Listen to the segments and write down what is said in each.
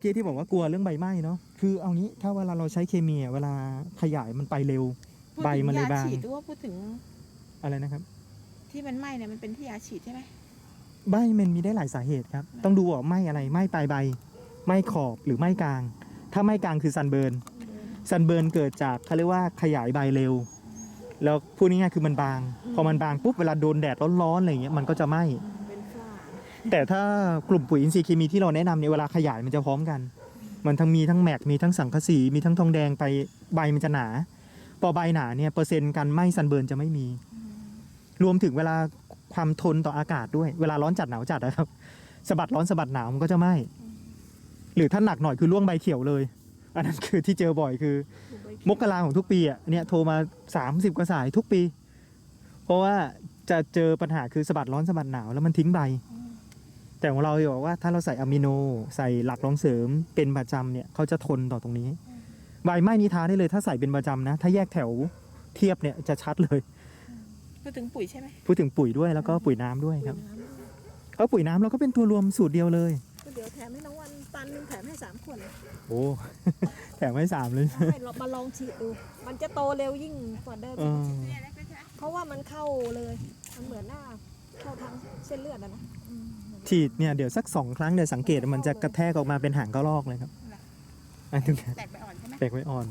เมื่อกี้ที่บอกว่ากลัวเรื่องใบไหม้เนาะคือเอางี้ถ้าเวลาเราใช้เคมีอะเวลาขยายมันไปเร็วพูดใบถึงมันเลยยาบางฉีดหรือว่าพูดถึงอะไรนะครับ ที่มันไหม้เนี่ยมันเป็นที่ยาฉีดใช่ไหม ใบมันมีได้หลายสาเหตุครับ ต้องดูว่าไหม้อะไรไหม้ปลายใบไหม้ขอบหรือไหม้กลาง ถ้าไหม้กลางคือซันเบิร์นซันเบิร์นเกิดจากเขาเรียกว่าขยายใบเร็ว แล้วพูดง่ายๆคือมันบาง พอมันบางปุ๊บเวลาโดนแดดร้อนๆอะไรอย่างเงี้ยมันก็จะไหม้เป็นฝ้า แต่ถ้ากลุ่มปุ๋ยอินทรีย์เคมีที่เราแนะนำเนี่ยเวลาขยายมันจะพร้อมกัน มันทั้งมีทั้งแมกมีทั้งสังกะสีมีทั้งทองแดงไปใบมันจะหนาพอใบหนาเนี่ยเปอร์เซ็นต์การไหม้ซันเบิร์นจะไม่มี รวมถึงเวลาความทนต่ออากาศด้วย เวลาร้อนจัดหนาวจัดนะครับสะบัดร้อนสะบัดหนาวมันก็จะไหม้หรือถ้าหนักหน่อยคือร่วงใบเขียวเลย อันนั้นคือที่เจอบ่อยคือ มกราของทุกปีอะเนี่ยโทรมา 30กว่าสายทุกปี เพราะว่าจะเจอปัญหาคือสะบัดร้อนสะบัดหนาวแล้วมันทิ้งใบ แต่ของเราบอกว่าถ้าเราใส่อะมิโน ใส่หลักรองเสริมเป็นประจำเนี่ยเขาจะทนต่อตรงนี้ใบไหม้นิทาได้เลย ถ้าใส่เป็นประจำนะ ถ้าแยกแถวเทียบเนี่ยจะชัดเลยพูดถึงปุ๋ยใช่ไหมพูดถึงปุ๋ยด้วยแล้วก็ปุ๋ยน้ำด้วยครับเพราะปุ๋ยน้ำเราก็เป็นตัวรวมสูตรเดียวเลยก็เดี๋ยวแถมให้น้องวันตันหนึงแถมให้สามขวดเลยโอ้แถมให้สามเลยให้เรามาลองฉีดดู มันจะโตเร็วยิ่งกว่าเดิมเออเพราะว่ามันเข้าเลยมันเหมือนหน้า เข้าทางเส้นเลือดอะนะอืมฉีดเนี่ยเดี๋ยวสักสองครั้งเดี๋ยวสังเกตมันจะกระแทกออกมาเป็นหางกระรอกเลยครับอันนี้แตกไปอ่อนใช่ไหมแปลกไว้อ่อน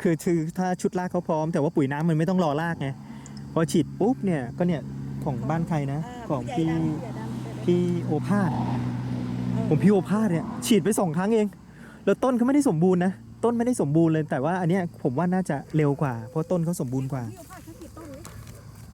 คือคือถ้าชุดลากเขาพร้อม แต่ว่าปุ๋ยน้ำมันไม่ต้องรอลากไงพอฉีดปุ๊บเนี่ยก็เนี่ยของบ้านใครนะาของผู้พี่ใหญ่ดำผู้ใหญ่ดำเดี๋ยวพี่โอภาสเออผมพี่โอภาสเนี่ยฉีดไปสองครั้งเอง แล้วต้นเขาไม่ได้สมบูรณ์นะต้นไม่ได้สมบูรณ์เลยแต่ว่าอันเนี้ยผมว่าน่าจะเร็วกว่า เพราะต้นเขาสมบูรณ์กว่า พี่โอภาส